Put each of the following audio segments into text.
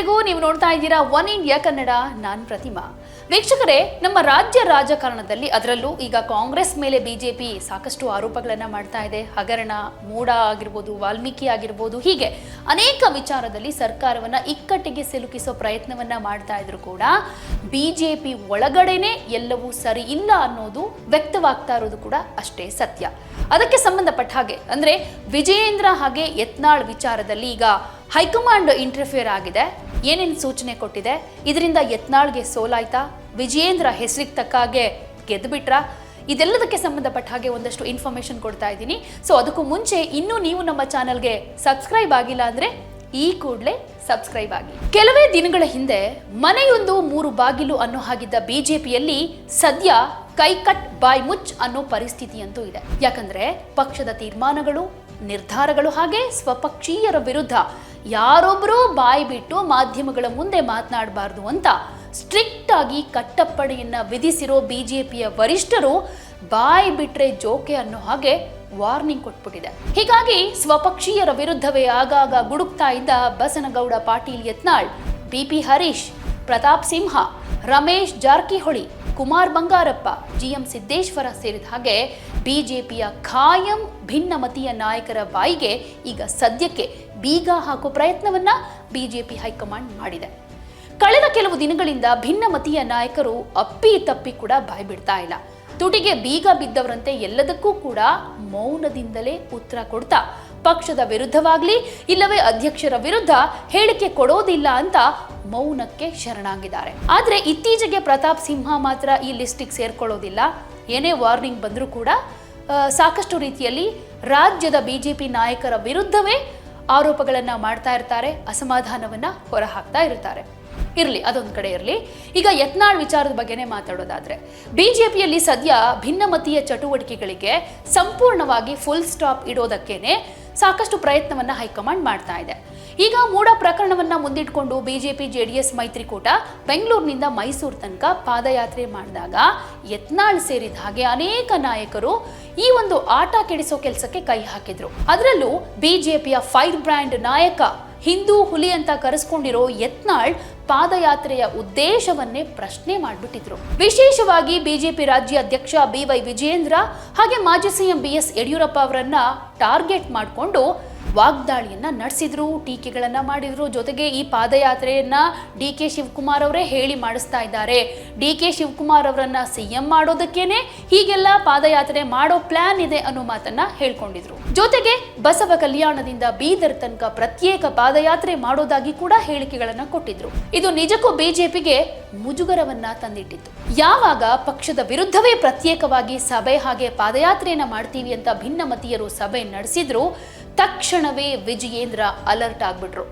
ಇಲ್ಲಿವರೆಗೂ ನೀವು ನೋಡ್ತಾ ಇದ್ದೀರಾ ಒನ್ ಇಂಡಿಯಾ ಕನ್ನಡ, ನಾನ್ ಪ್ರತಿಮಾ. ವೀಕ್ಷಕರೇ, ನಮ್ಮ ರಾಜ್ಯ ರಾಜಕಾರಣದಲ್ಲಿ ಅದರಲ್ಲೂ ಈಗ ಕಾಂಗ್ರೆಸ್ ಮೇಲೆ ಬಿಜೆಪಿ ಸಾಕಷ್ಟು ಆರೋಪಗಳನ್ನ ಮಾಡ್ತಾ ಇದೆ. ಹಗರಣ, ಮೂಡ ಆಗಿರ್ಬೋದು, ವಾಲ್ಮೀಕಿ ಆಗಿರ್ಬೋದು, ಹೀಗೆ ಅನೇಕ ವಿಚಾರದಲ್ಲಿ ಸರ್ಕಾರವನ್ನ ಇಕ್ಕಟ್ಟಿಗೆ ಸಿಲುಕಿಸೋ ಪ್ರಯತ್ನವನ್ನ ಮಾಡ್ತಾ ಇದ್ರು ಕೂಡ ಬಿಜೆಪಿ ಒಳಗಡೆನೆ ಎಲ್ಲವೂ ಸರಿ ಇಲ್ಲ ಅನ್ನೋದು ವ್ಯಕ್ತವಾಗ್ತಾ ಇರೋದು ಕೂಡ ಅಷ್ಟೇ ಸತ್ಯ. ಅದಕ್ಕೆ ಸಂಬಂಧಪಟ್ಟ ಹಾಗೆ, ಅಂದ್ರೆ ವಿಜಯೇಂದ್ರ ಹಾಗೆ ಯತ್ನಾಳ್ ವಿಚಾರದಲ್ಲಿ ಈಗ ಹೈಕಮಾಂಡ್ ಇಂಟರ್ಫಿಯರ್ ಆಗಿದೆ. ಏನೇನು ಸೂಚನೆ ಕೊಟ್ಟಿದೆ? ಇದರಿಂದ ಯತ್ನಾಳ್ಗೆ ಸೋಲಾಯ್ತಾ? ವಿಜಯೇಂದ್ರ ಹೆಸರಿಗೆ ತಕ್ಕ ಹಾಗೆ ಗೆದ್ದುಬಿಟ್ರಾ ಇದೆಲ್ಲದಕ್ಕೆ ಸಂಬಂಧಪಟ್ಟ ಹಾಗೆ ಒಂದಷ್ಟು ಇನ್ಫಾರ್ಮೇಶನ್ ಕೊಡ್ತಾ ಇದ್ದೀನಿ. ಸೊ ಅದಕ್ಕೂ ಮುಂಚೆ ಇನ್ನೂ ನೀವು ನಮ್ಮ ಚಾನಲ್ಗೆ ಸಬ್ಸ್ಕ್ರೈಬ್ ಆಗಿಲ್ಲ ಅಂದರೆ ಈ ಕೂಡಲೇ ಸಬ್ಸ್ಕ್ರೈಬ್ ಆಗಿ. ಕೆಲವೇ ದಿನಗಳ ಹಿಂದೆ ಮನೆಯೊಂದು ಮೂರು ಬಾಗಿಲು ಅನ್ನೋ ಹಾಗಿದ್ದ ಬಿಜೆಪಿಯಲ್ಲಿ ಸದ್ಯ ಕೈ ಕಟ್ ಬಾಯ್ ಮುಚ್ ಅನ್ನೋ ಪರಿಸ್ಥಿತಿ ಅಂತೂ ಇದೆ. ಯಾಕಂದ್ರೆ ಪಕ್ಷದ ತೀರ್ಮಾನಗಳು, ನಿರ್ಧಾರಗಳು ಹಾಗೆ ಸ್ವಪಕ್ಷೀಯರ ವಿರುದ್ಧ ಯಾರೊಬ್ಬರೂ ಬಾಯಿ ಬಿಟ್ಟು ಮಾಧ್ಯಮಗಳ ಮುಂದೆ ಮಾತನಾಡಬಾರ್ದು ಅಂತ ಸ್ಟ್ರಿಕ್ಟ್ ಆಗಿ ಕಟ್ಟಪ್ಪಣೆಯನ್ನ ವಿಧಿಸಿರೋ ಬಿಜೆಪಿಯ ವರಿಷ್ಠರು ಬಾಯಿ ಬಿಟ್ರೆ ಜೋಕೆ ಅನ್ನೋ ಹಾಗೆ ವಾರ್ನಿಂಗ್ ಕೊಟ್ಬಿಟ್ಟಿದೆ. ಹೀಗಾಗಿ ಸ್ವಪಕ್ಷೀಯರ ವಿರುದ್ಧವೇ ಆಗಾಗ ಗುಡುಕ್ತಾ ಇದ್ದ Basanagouda Patil Yatnal, B P Harish, Pratap Simha, Ramesh Jarkiholi, Kumar Bangarappa, G M Siddeshwara ಸೇರಿದ ಹಾಗೆ ಬಿಜೆಪಿಯ ಖಾಯಂ ಭಿನ್ನಮತೀಯ ನಾಯಕರ ಬಾಯಿಗೆ ಈಗ ಸದ್ಯಕ್ಕೆ ಬೀಗ ಹಾಕೋ ಪ್ರಯತ್ನವನ್ನ ಬಿಜೆಪಿ ಹೈಕಮಾಂಡ್ ಮಾಡಿದೆ. ಕಳೆದ ಕೆಲವು ದಿನಗಳಿಂದ ಭಿನ್ನಮತೀಯ ನಾಯಕರು ಅಪ್ಪಿ ತಪ್ಪಿ ಕೂಡ ಬಾಯ್ ಬಿಡ್ತಾ ಇಲ್ಲ. ತುಟಿಗೆ ಬೀಗ ಬಿದ್ದವರಂತೆ ಎಲ್ಲದಕ್ಕೂ ಕೂಡ ಮೌನದಿಂದಲೇ ಉತ್ತರ ಕೊಡ್ತಾ, ಪಕ್ಷದ ವಿರುದ್ಧವಾಗ್ಲಿ, ಇಲ್ಲವೇ ಅಧ್ಯಕ್ಷರ ವಿರುದ್ಧ ಹೇಳಿಕೆ ಕೊಡೋದಿಲ್ಲ ಅಂತ ಮೌನಕ್ಕೆ ಶರಣಾಗಿದ್ದಾರೆ. ಆದ್ರೆ ಇತ್ತೀಚೆಗೆ ಪ್ರತಾಪ್ ಸಿಂಹ ಮಾತ್ರ ಈ ಲಿಸ್ಟಿಗೆ ಸೇರ್ಕೊಳ್ಳೋದಿಲ್ಲ. ಏನೇ ವಾರ್ನಿಂಗ್ ಬಂದರೂ ಕೂಡ ಸಾಕಷ್ಟು ರೀತಿಯಲ್ಲಿ ರಾಜ್ಯದ ಬಿಜೆಪಿ ನಾಯಕರ ವಿರುದ್ಧವೇ ಆರೋಪಗಳನ್ನ ಮಾಡ್ತಾ ಇರ್ತಾರೆ, ಅಸಮಾಧಾನವನ್ನ ಹೊರಹಾಕ್ತಾ ಇರ್ತಾರೆ. ಇರಲಿ, ಅದೊಂದು ಕಡೆ ಇರಲಿ. ಈಗ ಯತ್ನಾಳ್ ವಿಚಾರದ ಬಗ್ಗೆನೇ ಮಾತಾಡೋದಾದ್ರೆ, ಬಿಜೆಪಿಯಲ್ಲಿ ಸದ್ಯ ಭಿನ್ನಮತೀಯ ಚಟುವಟಿಕೆಗಳಿಗೆ ಸಂಪೂರ್ಣವಾಗಿ ಫುಲ್ ಸ್ಟಾಪ್ ಇಡೋದಕ್ಕೇನೆ ಸಾಕಷ್ಟು ಪ್ರಯತ್ನವನ್ನ ಹೈಕಮಾಂಡ್ ಮಾಡ್ತಾ ಇದೆ. ಈಗ ಮೂಡ ಪ್ರಕರಣವನ್ನ ಮುಂದಿಟ್ಕೊಂಡು ಬಿಜೆಪಿ ಜೆಡಿಎಸ್ ಮೈತ್ರಿಕೂಟ ಬೆಂಗಳೂರಿನಿಂದ ಮೈಸೂರು ತನಕ ಪಾದಯಾತ್ರೆ ಮಾಡಿದಾಗ ಯತ್ನಾಳ್ ಸೇರಿದ ಹಾಗೆ ಅನೇಕ ನಾಯಕರು ಈ ಒಂದು ಆಟ ಕೆಡಿಸೋ ಕೆಲಸಕ್ಕೆ ಕೈ ಹಾಕಿದ್ರು. ಅದರಲ್ಲೂ ಬಿಜೆಪಿಯ ಫೈರ್ ಬ್ರ್ಯಾಂಡ್ ನಾಯಕ ಹಿಂದೂ ಹುಲಿ ಅಂತ ಕರೆಸ್ಕೊಂಡಿರೋ ಯತ್ನಾಳ್ ಪಾದಯಾತ್ರೆಯ ಉದ್ದೇಶವನ್ನೇ ಪ್ರಶ್ನೆ ಮಾಡಿಬಿಟ್ಟಿದ್ರು. ವಿಶೇಷವಾಗಿ ಬಿಜೆಪಿ ರಾಜ್ಯ ಅಧ್ಯಕ್ಷ ಬಿ ವೈ ವಿಜಯೇಂದ್ರ ಹಾಗೆ ಮಾಜಿ ಸಿಎಂ ಬಿ ಎಸ್ ಯಡಿಯೂರಪ್ಪ ಅವರನ್ನ ಟಾರ್ಗೆಟ್ ಮಾಡಿಕೊಂಡು ವಾಗ್ದಾಳಿಯನ್ನ ನಡೆಸಿದ್ರು, ಟೀಕೆಗಳನ್ನು ಮಾಡಿದ್ರು. ಜೊತೆಗೆ ಈ ಪಾದಯಾತ್ರೆಯನ್ನ ಡಿ ಕೆ ಶಿವಕುಮಾರ್ ಅವರೇ ಹೇಳಿ ಮಾಡಿಸ್ತಾ ಇದ್ದಾರೆ. ಡಿ ಕೆ ಶಿವಕುಮಾರ್ ಅವರನ್ನ ಸಿಎಂ ಮಾಡೋದಕ್ಕೇನೆ ಹೀಗೆಲ್ಲ ಪಾದಯಾತ್ರೆ ಮಾಡೋ ಪ್ಲಾನ್ ಇದೆ ಅನ್ನೋ ಮಾತನ್ನ ಹೇಳ್ಕೊಂಡಿದ್ರು. ಜೊತೆಗೆ ಬಸವ ಕಲ್ಯಾಣದಿಂದ ಬೀದರ್ ತನಕ ಪ್ರತ್ಯೇಕ ಪಾದಯಾತ್ರೆ ಮಾಡೋದಾಗಿ ಕೂಡ ಹೇಳಿಕೆಗಳನ್ನು ಕೊಟ್ಟಿದ್ರು. ಇದು ನಿಜಕ್ಕೂ ಬಿಜೆಪಿಗೆ ಮುಜುಗರವನ್ನ ತಂದಿಟ್ಟಿತ್ತು. ಯಾವಾಗ ಪಕ್ಷದ ವಿರುದ್ಧವೇ ಪ್ರತ್ಯೇಕವಾಗಿ ಸಭೆ ಹಾಗೆ ಪಾದಯಾತ್ರೆಯನ್ನ ಮಾಡ್ತೀವಿ ಅಂತ ಭಿನ್ನಮತೀಯರು ಸಭೆ ನಡೆಸಿದ್ರು ತಕ್ಷಣವೇ ವಿಜಯೇಂದ್ರ ಅಲರ್ಟ್ ಆಗ್ಬಿಟ್ರು.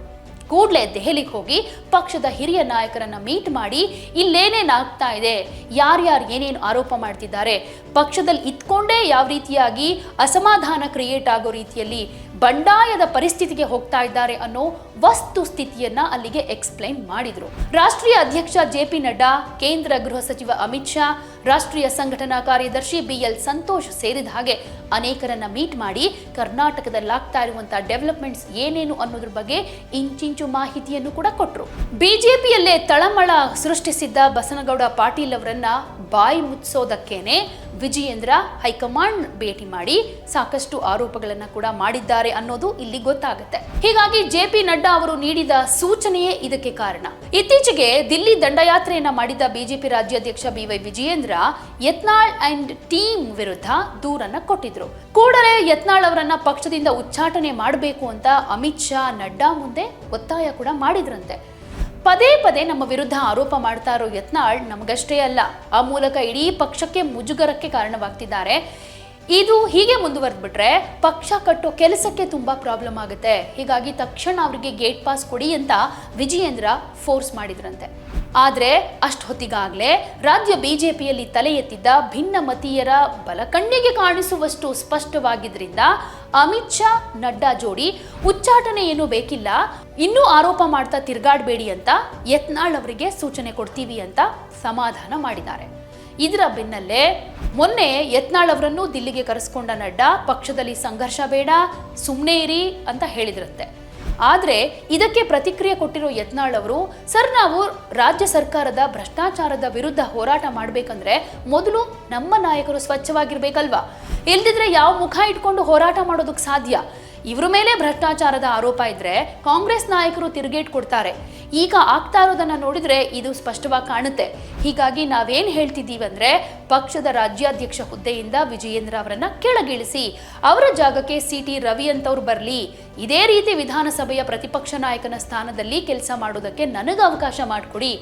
ಕೂಡಲೇ ದೆಹಲಿಗೆ ಹೋಗಿ ಪಕ್ಷದ ಹಿರಿಯ ನಾಯಕರನ್ನ ಮೀಟ್ ಮಾಡಿ ಇಲ್ಲೇನೇನು ಆಗ್ತಾ ಇದೆ, ಯಾರ್ಯಾರು ಏನೇನು ಆರೋಪ ಮಾಡ್ತಿದ್ದಾರೆ ಪಕ್ಷದಲ್ಲಿ ಇತ್ಕೊಂಡೇ ಯಾವ ರೀತಿಯಾಗಿ ಅಸಮಾಧಾನ ಕ್ರಿಯೇಟ್ ಆಗೋ ರೀತಿಯಲ್ಲಿ ಬಂಡಾಯದ ಪರಿಸ್ಥಿತಿಗೆ ಹೋಗ್ತಾ ಇದ್ದಾರೆ ಅನ್ನೋ ವಸ್ತು ಸ್ಥಿತಿಯನ್ನ ಅಲ್ಲಿಗೆ ಎಕ್ಸ್ಪ್ಲೈನ್ ಮಾಡಿದ್ರು. ರಾಷ್ಟ್ರೀಯ ಅಧ್ಯಕ್ಷ ಜೆ ಪಿ ನಡ್ಡಾ, ಕೇಂದ್ರ ಗೃಹ ಸಚಿವ ಅಮಿತ್ ಶಾ, ರಾಷ್ಟ್ರೀಯ ಸಂಘಟನಾ ಕಾರ್ಯದರ್ಶಿ ಬಿ ಎಲ್ ಸಂತೋಷ್ ಸೇರಿದ ಹಾಗೆ ಅನೇಕರನ್ನ ಮೀಟ್ ಮಾಡಿ ಕರ್ನಾಟಕದಲ್ಲಾಗ್ತಾ ಇರುವಂತಹ ಡೆವಲಪ್ಮೆಂಟ್ಸ್ ಏನೇನು ಅನ್ನೋದ್ರ ಬಗ್ಗೆ ಇಂಚಿಂಚು ಮಾಹಿತಿಯನ್ನು ಕೂಡ ಕೊಟ್ಟರು ಬಿಜೆಪಿಯಲ್ಲೇ ತಳಮಳ ಸೃಷ್ಟಿಸಿದ್ದ ಬಸನಗೌಡ ಪಾಟೀಲ್ ಅವರನ್ನ ಬಾಯಿ ಮುಚ್ಚೋದಕ್ಕೇನೆ ವಿಜಯೇಂದ್ರ ಹೈಕಮಾಂಡ್ ಭೇಟಿ ಮಾಡಿ ಸಾಕಷ್ಟು ಆರೋಪಗಳನ್ನ ಕೂಡ ಮಾಡಿದ್ದಾರೆ ಅನ್ನೋದು ಇಲ್ಲಿ ಗೊತ್ತಾಗುತ್ತೆ. ಹೀಗಾಗಿ ಜೆ ಪಿ ನಡ್ಡಾ ಅವರು ನೀಡಿದ ಸೂಚನೆಯೇ ಇದಕ್ಕೆ ಕಾರಣ. ಇತ್ತೀಚೆಗೆ ದಿಲ್ಲಿ ದಂಡಯಾತ್ರೆಯನ್ನ ಮಾಡಿದ ಬಿಜೆಪಿ ರಾಜ್ಯಾಧ್ಯಕ್ಷ B Y Vijayendra Yatnal and team ವಿರುದ್ಧ ದೂರನ್ನ ಕೊಟ್ಟಿದ್ರು. ಕೂಡಲೇ ಯತ್ನಾಳ್ ಅವರನ್ನ ಪಕ್ಷದಿಂದ ಉಚ್ಚಾಟನೆ ಮಾಡಬೇಕು ಅಂತ ಅಮಿತ್ ಶಾ ನಡ್ಡಾ ಮುಂದೆ ಒತ್ತಾಯ ಕೂಡ ಮಾಡಿದ್ರಂತೆ. ಪದೇ ಪದೇ ನಮ್ಮ ವಿರುದ್ಧ ಆರೋಪ ಮಾಡ್ತಾ ಇರೋ ಯತ್ನಾಳ್ ನಮಗಷ್ಟೇ ಅಲ್ಲ, ಆ ಮೂಲಕ ಇಡೀ ಪಕ್ಷಕ್ಕೆ ಮುಜುಗರಕ್ಕೆ ಕಾರಣವಾಗ್ತಿದ್ದಾರೆ. ಇದು ಹೀಗೆ ಮುಂದುವರೆದ್ಬಿಟ್ರೆ ಪಕ್ಷ ಕಟ್ಟೋ ಕೆಲಸಕ್ಕೆ ತುಂಬಾ ಪ್ರಾಬ್ಲಮ್ ಆಗುತ್ತೆ. ಹೀಗಾಗಿ ತಕ್ಷಣ ಅವರಿಗೆ ಗೇಟ್ ಪಾಸ್ ಕೊಡಿ ಅಂತ ವಿಜಯೇಂದ್ರ ಫೋರ್ಸ್ ಮಾಡಿದ್ರಂತೆ. ಆದ್ರೆ ಅಷ್ಟು ಹೊತ್ತಿಗಾಗ್ಲೇ ರಾಜ್ಯ ಬಿಜೆಪಿಯಲ್ಲಿ ತಲೆ ಎತ್ತಿದ್ದ ಭಿನ್ನಮತೀಯರ ಬಲಕಣ್ಣಿಗೆ ಕಾಣಿಸುವಷ್ಟು ಸ್ಪಷ್ಟವಾಗಿದ್ದರಿಂದ ಅಮಿತ್ ಶಾ, ನಡ್ಡಾ ಜೋಡಿ ಉಚ್ಚಾಟನೆ ಏನು ಬೇಕಿಲ್ಲ. ಇನ್ನೂ ಆರೋಪ ಮಾಡ್ತಾ ತಿರ್ಗಾಡಬೇಡಿ ಅಂತ ಯತ್ನಾಳ್ ಅವರಿಗೆ ಸೂಚನೆ ಕೊಡ್ತೀವಿ ಅಂತ ಸಮಾಧಾನ ಮಾಡಿದ್ದಾರೆ. ಇದರ ಬೆನ್ನಲ್ಲೇ ಮೊನ್ನೆ ಯತ್ನಾಳ್ ಅವರನ್ನು ದಿಲ್ಲಿಗೆ ಕರೆಸ್ಕೊಂಡ ನಡ್ಡಾ, ಪಕ್ಷದಲ್ಲಿ ಸಂಘರ್ಷ ಬೇಡ ಸುಮ್ಮನೆ ಇರಿ ಅಂತ ಹೇಳಿದ್ರಂತೆ. ಆದ್ರೆ ಇದಕ್ಕೆ ಪ್ರತಿಕ್ರಿಯೆ ಕೊಟ್ಟಿರೋ ಯತ್ನಾಳ್ ಅವರು, ಸರ್, ನಾವು ರಾಜ್ಯ ಸರ್ಕಾರದ ಭ್ರಷ್ಟಾಚಾರದ ವಿರುದ್ಧ ಹೋರಾಟ ಮಾಡಬೇಕಂದ್ರೆ ಮೊದಲು ನಮ್ಮ ನಾಯಕರು ಸ್ವಚ್ಛವಾಗಿರ್ಬೇಕಲ್ವಾ? ಇಲ್ದಿದ್ರೆ ಯಾವ ಮುಖ ಇಟ್ಕೊಂಡು ಹೋರಾಟ ಮಾಡೋದಕ್ಕೆ ಸಾಧ್ಯ? ಇವ್ರ ಮೇಲೆ ಭ್ರಷ್ಟಾಚಾರದ ಆರೋಪ ಇದ್ರೆ ಕಾಂಗ್ರೆಸ್ ನಾಯಕರು ತಿರುಗೇಟ್ ಕೊಡ್ತಾರೆ. ಈಗ ಆಗ್ತಾ ಇರೋದನ್ನ ನೋಡಿದ್ರೆ ಇದು ಸ್ಪಷ್ಟವಾಗಿ ಕಾಣುತ್ತೆ. ಹೀಗಾಗಿ ನಾವೇನ್ ಹೇಳ್ತಿದ್ದೀವಿ ಅಂದ್ರೆ ಪಕ್ಷದ ರಾಜ್ಯಾಧ್ಯಕ್ಷ ಹುದ್ದೆಯಿಂದ ವಿಜಯೇಂದ್ರ ಅವರನ್ನ ಕೆಳಗಿಳಿಸಿ, ಅವರ ಜಾಗಕ್ಕೆ ಸಿ ಟಿ ರವಿ ಅಂತವ್ರು ಬರಲಿ. ಇದೇ ರೀತಿ ವಿಧಾನಸಭೆಯ ಪ್ರತಿಪಕ್ಷ ನಾಯಕನ ಸ್ಥಾನದಲ್ಲಿ ಕೆಲಸ ಮಾಡೋದಕ್ಕೆ ನನಗೆ ಅವಕಾಶ ಮಾಡಿಕೊಡಿ.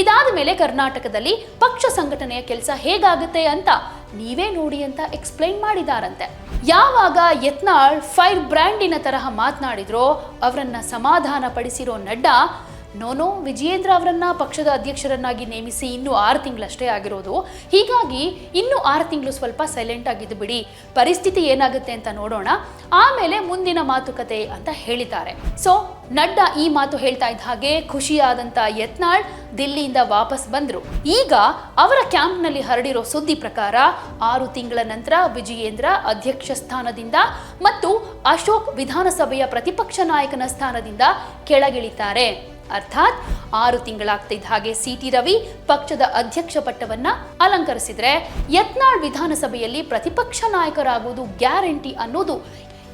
ಇದಾದ ಮೇಲೆ ಕರ್ನಾಟಕದಲ್ಲಿ ಪಕ್ಷ ಸಂಘಟನೆಯ ಕೆಲಸ ಹೇಗಾಗುತ್ತೆ ಅಂತ ನೀವೇ ನೋಡಿ ಅಂತ ಎಕ್ಸ್ಪ್ಲೈನ್ ಮಾಡಿದಾರಂತೆ. ಯಾವಾಗ ಯತ್ನಾಳ್ ಫೈರ್ ಬ್ರ್ಯಾಂಡಿನ ತರಹ ಮಾತನಾಡಿದ್ರೋ ಅವರನ್ನ ಸಮಾಧಾನ ಪಡಿಸಿರೋ ನಡ್ಡಾ ನೋನೋ, ವಿಜಯೇಂದ್ರ ಅವರನ್ನ ಪಕ್ಷದ ಅಧ್ಯಕ್ಷರನ್ನಾಗಿ ನೇಮಿಸಿ ಇನ್ನೂ ಆರು ತಿಂಗಳಷ್ಟೇ ಆಗಿರೋದು. ಹೀಗಾಗಿ ಇನ್ನೂ ಆರು ತಿಂಗಳು ಸ್ವಲ್ಪ ಸೈಲೆಂಟ್ ಆಗಿದ್ದು ಬಿಡಿ. ಪರಿಸ್ಥಿತಿ ಏನಾಗುತ್ತೆ ಅಂತ ನೋಡೋಣ. ಆಮೇಲೆ ಮುಂದಿನ ಮಾತುಕತೆ ಅಂತ ಹೇಳಿದ್ದಾರೆ. ಸೊ ನಡ್ಡಾ ಈ ಮಾತು ಹೇಳ್ತಾ ಇದ್ದ ಹಾಗೆ ಖುಷಿಯಾದಂತ ಯತ್ನಾಳ್ ದಿಲ್ಲಿಯಿಂದ ವಾಪಸ್ ಬಂದ್ರು. ಈಗ ಅವರ ಕ್ಯಾಂಪ್ನಲ್ಲಿ ಹರಡಿರೋ ಸುದ್ದಿ ಪ್ರಕಾರ ಆರು ತಿಂಗಳ ನಂತರ ವಿಜಯೇಂದ್ರ ಅಧ್ಯಕ್ಷ ಸ್ಥಾನದಿಂದ ಮತ್ತು ಅಶೋಕ್ ವಿಧಾನಸಭೆಯ ಪ್ರತಿಪಕ್ಷ ನಾಯಕನ ಸ್ಥಾನದಿಂದ ಕೆಳಗಿಳಿತಾರೆ. ಅರ್ಥಾತ್ ಆರು ತಿಂಗಳಾಗ್ತಿದ್ದ ಹಾಗೆ ಸಿ ಟಿ ರವಿ ಪಕ್ಷದ ಅಧ್ಯಕ್ಷ ಪಟ್ಟವನ್ನ ಅಲಂಕರಿಸಿದ್ರೆ ಯತ್ನಾಳ್ ವಿಧಾನಸಭೆಯಲ್ಲಿ ಪ್ರತಿಪಕ್ಷ ನಾಯಕರಾಗುವುದು ಗ್ಯಾರಂಟಿ ಅನ್ನೋದು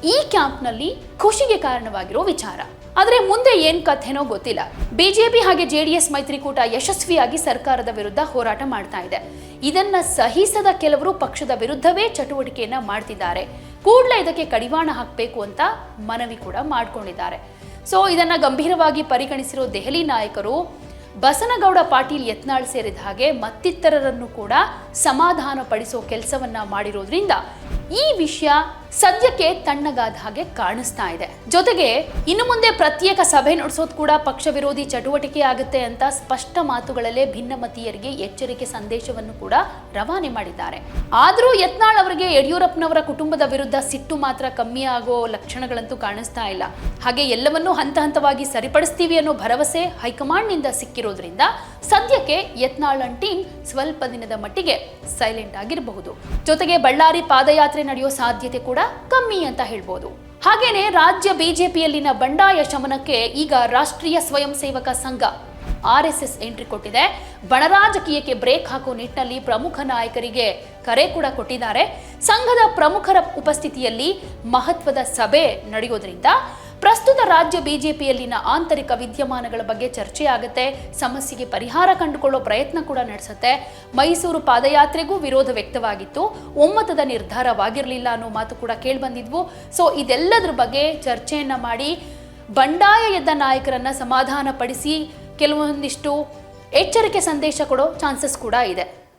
ಈ ಕ್ಯಾಂಪ್ನಲ್ಲಿ ಖುಷಿಗೆ ಕಾರಣವಾಗಿರೋ ವಿಚಾರ. ಆದ್ರೆ ಮುಂದೆ ಏನ್ ಕಥೆನೋ ಗೊತ್ತಿಲ್ಲ. ಬಿಜೆಪಿ ಹಾಗೆ ಜೆಡಿಎಸ್ ಮೈತ್ರಿಕೂಟ ಯಶಸ್ವಿಯಾಗಿ ಸರ್ಕಾರದ ವಿರುದ್ಧ ಹೋರಾಟ ಮಾಡ್ತಾ ಇದೆ. ಇದನ್ನ ಸಹಿಸದ ಕೆಲವರು ಪಕ್ಷದ ವಿರುದ್ಧವೇ ಚಟುವಟಿಕೆಯನ್ನ ಮಾಡ್ತಿದ್ದಾರೆ. ಕೂಡಲೇ ಇದಕ್ಕೆ ಕಡಿವಾಣ ಹಾಕಬೇಕು ಅಂತ ಮನವಿ ಕೂಡ ಮಾಡ್ಕೊಂಡಿದ್ದಾರೆ. ಸೊ ಇದನ್ನು ಗಂಭೀರವಾಗಿ ಪರಿಗಣಿಸಿರೋ ದೆಹಲಿ ನಾಯಕರು ಬಸನಗೌಡ ಪಾಟೀಲ್ ಯತ್ನಾಳ್ ಸೇರಿದ ಹಾಗೆ ಮತ್ತಿತರರನ್ನು ಕೂಡ ಸಮಾಧಾನ ಪಡಿಸೋ ಕೆಲಸವನ್ನ ಮಾಡಿರೋದ್ರಿಂದ ಈ ವಿಷಯ ಸದ್ಯಕ್ಕೆ ತಣ್ಣಗಾದ ಹಾಗೆ ಕಾಣಿಸ್ತಾ ಇದೆ. ಜೊತೆಗೆ ಇನ್ನು ಮುಂದೆ ಪ್ರತ್ಯೇಕ ಸಭೆ ನಡೆಸೋದು ಕೂಡ ಪಕ್ಷ ವಿರೋಧಿ ಚಟುವಟಿಕೆ ಆಗುತ್ತೆ ಅಂತ ಸ್ಪಷ್ಟ ಮಾತುಗಳಲ್ಲೇ ಭಿನ್ನಮತೀಯರಿಗೆ ಎಚ್ಚರಿಕೆ ಸಂದೇಶವನ್ನು ಕೂಡ ರವಾನೆ ಮಾಡಿದ್ದಾರೆ. ಆದರೂ ಯತ್ನಾಳ್ ಅವರಿಗೆ ಯಡಿಯೂರಪ್ಪನವರ ಕುಟುಂಬದ ವಿರುದ್ಧ ಸಿಟ್ಟು ಮಾತ್ರ ಕಮ್ಮಿ ಆಗೋ ಲಕ್ಷಣಗಳಂತೂ ಕಾಣಿಸ್ತಾ ಇಲ್ಲ. ಹಾಗೆ ಎಲ್ಲವನ್ನೂ ಹಂತ ಹಂತವಾಗಿ ಸರಿಪಡಿಸ್ತೀವಿ ಅನ್ನೋ ಭರವಸೆ ಹೈಕಮಾಂಡ್ನಿಂದ ಸಿಕ್ಕಿರೋದ್ರಿಂದ ಸದ್ಯಕ್ಕೆ ಯತ್ನಾಳ್ ಟೀಮ್ ಸ್ವಲ್ಪ ದಿನದ ಮಟ್ಟಿಗೆ ಸೈಲೆಂಟ್ ಆಗಿರಬಹುದು. ಜೊತೆಗೆ ಬಳ್ಳಾರಿ ಪಾದಯಾತ್ರೆ ನಡೆಯೋ ಸಾಧ್ಯತೆ ಕೂಡ ಕಮ್ಮಿ ಅಂತ ಹೇಳ್ಬೋದು. ಹಾಗೇನೆ ರಾಜ್ಯ ಬಿಜೆಪಿಯಲ್ಲಿನ ಬಂಡಾಯ ಶಮನಕ್ಕೆ ಈಗ ರಾಷ್ಟ್ರೀಯ ಸ್ವಯಂ ಸೇವಕ ಸಂಘ ಆರ್ ಎಸ್ ಎಸ್ ಎಂಟ್ರಿ ಕೊಟ್ಟಿದೆ. ಬಣರಾಜಕೀಯಕ್ಕೆ ಬ್ರೇಕ್ ಹಾಕೋ ನಿಟ್ಟಿನಲ್ಲಿ ಪ್ರಮುಖ ನಾಯಕರಿಗೆ ಕರೆ ಕೂಡ ಕೊಟ್ಟಿದ್ದಾರೆ. ಸಂಘದ ಪ್ರಮುಖರ ಉಪಸ್ಥಿತಿಯಲ್ಲಿ ಮಹತ್ವದ ಸಭೆ ನಡೆಯೋದ್ರಿಂದ ಪ್ರಸ್ತುತ ರಾಜ್ಯ ಬಿಜೆಪಿಯಲ್ಲಿನ ಆಂತರಿಕ ವಿದ್ಯಮಾನಗಳ ಬಗ್ಗೆ ಚರ್ಚೆ ಆಗುತ್ತೆ ಸಮಸ್ಯೆಗೆ ಪರಿಹಾರ ಕಂಡುಕೊಳ್ಳೋ ಪ್ರಯತ್ನ ಕೂಡ ನಡೆಸುತ್ತೆ. ಮೈಸೂರು ಪಾದಯಾತ್ರೆಗೂ ವಿರೋಧ ವ್ಯಕ್ತವಾಗಿತ್ತು. ಒಮ್ಮತದ ನಿರ್ಧಾರವಾಗಿರಲಿಲ್ಲ ಅನ್ನೋ ಮಾತು ಕೂಡ ಕೇಳಿಬಂದಿದ್ವು. ಸೊ ಇದೆಲ್ಲದರ ಬಗ್ಗೆ ಚರ್ಚೆಯನ್ನು ಮಾಡಿ, ಬಂಡಾಯ ಎದ್ದ ನಾಯಕರನ್ನ ಸಮಾಧಾನಪಡಿಸಿ, ಕೆಲವೊಂದಿಷ್ಟು ಎಚ್ಚರಿಕೆ ಸಂದೇಶ ಕೊಡೋ ಚಾನ್ಸಸ್ ಕೂಡ ಇದೆ.